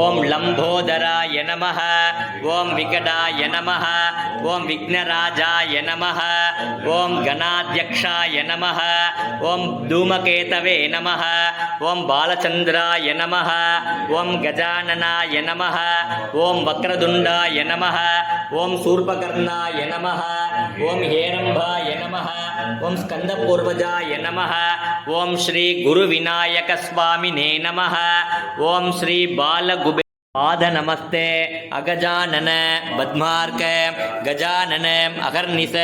ஓம் லம்போதராய நம ஓம் விகடாய நம ஓம் விக்னராஜாய நம ஓம் கணாத்தியக்ஷாய நம ஓம் தூமகேதவே நம ஓம் பாலச்சந்திராய நம ஓம் கஜானனாய நம ஓம் வக்ரதுண்டாய நம ஓம் சூர்பகர்ணாய நம ஓம் ஹேரம்பாய நம ஓம் ஸ்கந்த பூர்வஜாய நம ஓம் ஸ்ரீ குரு விநாயக சுவாமினே நம ஓம் ஸ்ரீ பாலகுபே நமஸ்தே அகஜானன பத்மார்க்க கஜானன அகர்நிச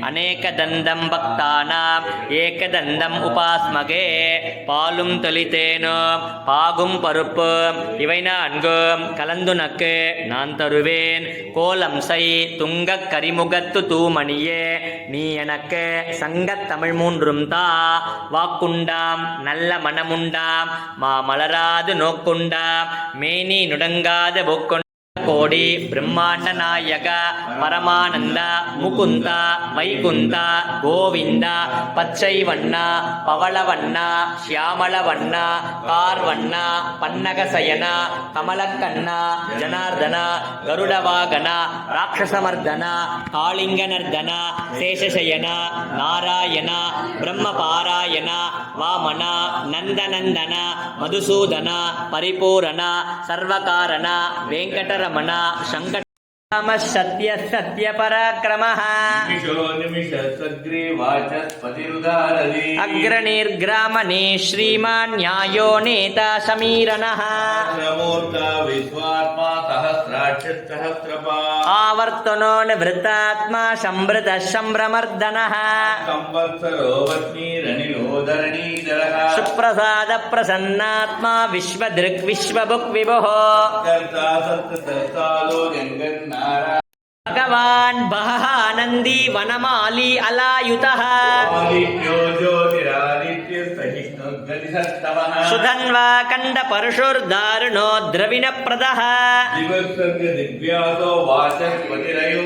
அநேகதந்தம் பக்தானாம் ஏகதந்தம் உபாஸ்மகே பாலும் தொலித்தேனோ பாகும் பருப்பு இவை கலந்து கலந்துனக்கு நான் தருவேன். கோலம் சை துங்கக் கரிமுகத்து தூமணியே நீ எனக்கு சங்கத் தமிழ் மூன்றும் தா. வாக்குண்டாம் நல்ல மனமுண்டாம் மா மலராது நோக்குண்டாம் மேனி நுடங்காத பொக்கொண்ட கோடி பிரம்மாண்ட நாயக பரமானந்த முகுந்த வைகுந்த கோவிந்த பச்சை வண்ணா பவளவண்ணா சியாமள வண்ணா கார்வண்ணா பன்னகசயனா கமலக்கண்ணா ஜனார்தனா கருடவாகனா ராட்சசமர்தனா காளிங்கனர்தனா சேஷசயனா நாராயணா பிரம்மபாராயணா வாமனா நந்தநந்தனா மதுசூதனா பரிபூரணா சர்வகாரணா வெங்கடரமண ರಮಣ ಶಂಕಟ సత్య సత్య పరాక్రమ అగ్రణీర్గ్రామణే శ్రీమాన్ న్యాయో నేత సమీరణ ఆవర్తనో నివృత్తాత్మా సంభృత సంభ్రమర్దన సుప్రసాద ప్రసన్నాత్మా విశ్వదృక్ విశ్వభుక్ విభో संवत्सरो वह्निरनिलोधरणीधरः सुप्रसादप्रसन्नात्मा विश्वदृक् विश्वभुक् विभुः कर्ता सत्तदस्तालो जङ्गन्नारा भगवान् बहः नन्दी वनमाली अलायुतः आदित्यो ज्योतिरादित्यस्तहिष्णुर्गतिसत्तमः सुधन्वा कण्डपरशुर्दारुणो द्रविणप्रदः दिवत्सर्गदिव्यासो वाचस्पतिरयो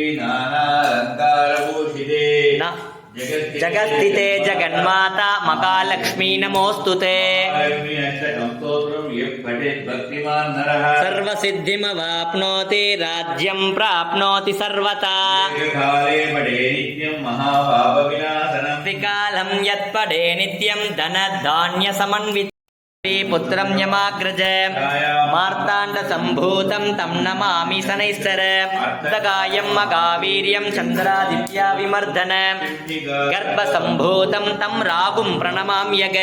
జగస్థితే జగన్మాత మహాలక్ష్మీ నమోస్తు సర్వసిద్ధిమవాప్నోతి రాజ్యం ప్రాప్నోతి సర్వతా వికాలం యత్పడే నిత్యం ధన ధాన్య సమన్విత प्राप्नोति सर्वथा दीर्घकाले पठे नित्यं महाभावविनाशनम् त्रिकालं यत्पडे नित्यं धनधान्यसमन्वित पुत्रं यमाग्रज मार्ताण्डसम्भूतं तं नमामि शनैश्चर सगायं मगावीर्यं चन्द्रादित्या विमर्दन गर्भसम्भूतं तं रागुं प्रणमाम्यग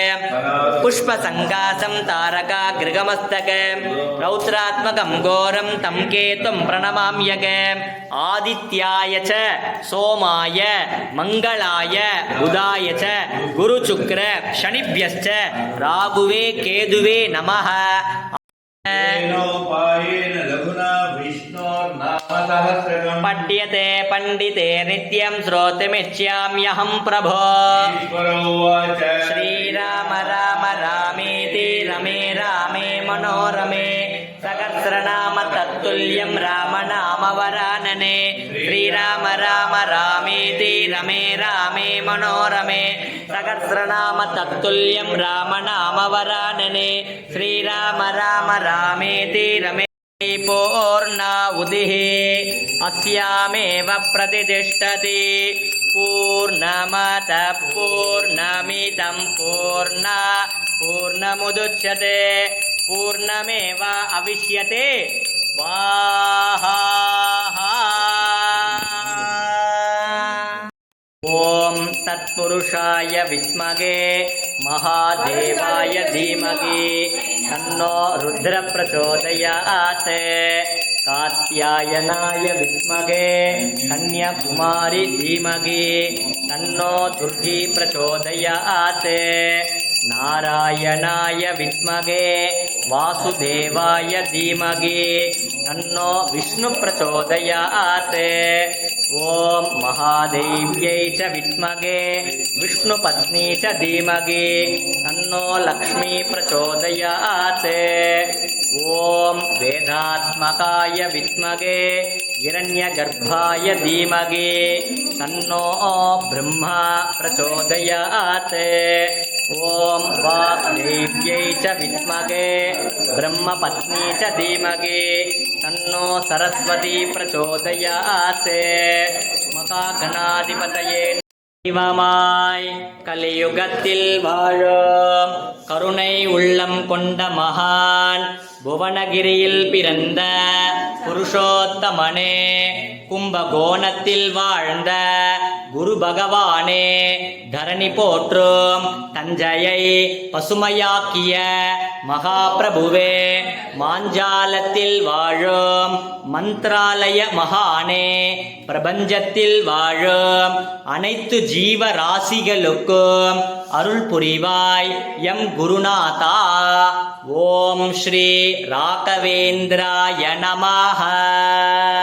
पुष्पसङ्गासं तारका गृगमस्तक रौद्रात्मकं घोरं तं केतुं प्रणमाम्यग आदित्याय च सोमाय मङ्गलाय बुधाय च गुरुचुक्र शनिभ्यश्च राघुवे కేదువే నమ పఠ్యతే పండితే నిత్యం శ్రోతమిచ్చామ్యహం ప్రభో। శ్రీరామ రామ రామేతి రమే రామే మనోరమే। సహస్రనామ राम रामेति रमे रामे मनोरमे सहस्रनाम तत्तुल्यं रामनाम वरानने श्रीराम राम रामेति रमे रामे मनोरमे सहस्रनाम तत्तुल्यं रामनाम वरानने श्रीराम राम रामेति रमे पूर्णा उदिः अस्यामेव प्रतिष्ठति पूर्णमतः पूर्णमिदं पूर्णा पूर्णमुदुच्यते पूर्णमेव अविष्यते ॐ तत्पुरुषाय विद्महे महादेवाय धीमहि तन्नो रुद्रप्रचोदयात्। कात्यायनाय विद्महे कन्याकुमारि धीमहि तन्नो दुर्गी प्रचोदयात्। नारायणाय विद्महे वासुदेवाय धीमहि तन्नो विष्णुप्रचोदयात्। ॐ महादेव्यै च विद्महे विष्णुपत्नी च धीमहि तन्नो लक्ष्मी प्रचोदयात् ॐ वेदात्मकाय विद्महे हिरण्यगर्भाय धीमहि तन्नो ब्रह्मा प्रचोदयात् ॐ वाग्देव्यै च विद्महे ब्रह्मपत्नी च धीमहि तन्नो सरस्वती प्रचोदयात् மகாகணாதிபதையே சிவமாய் கலியுகத்தில் வாழும் கருணை உள்ளம் கொண்ட மகான் புவனகிரியில் பிறந்த புருஷோத்தமனே கும்பகோணத்தில் வாழ்ந்த குரு பகவானே தரணி போற்றும் தஞ்சையை பசுமையாக்கிய மகாபிரபுவே மாஞ்சாலத்தில் வாழும் மந்த்ராலய மகானே பிரபஞ்சத்தில் வாழும் அனைத்து ஜீவ ராசிகளுக்கும் அருள் புரிவாய் எம் குருநாதா. ஓம் ஸ்ரீ ராகவேந்திராய நமஹ.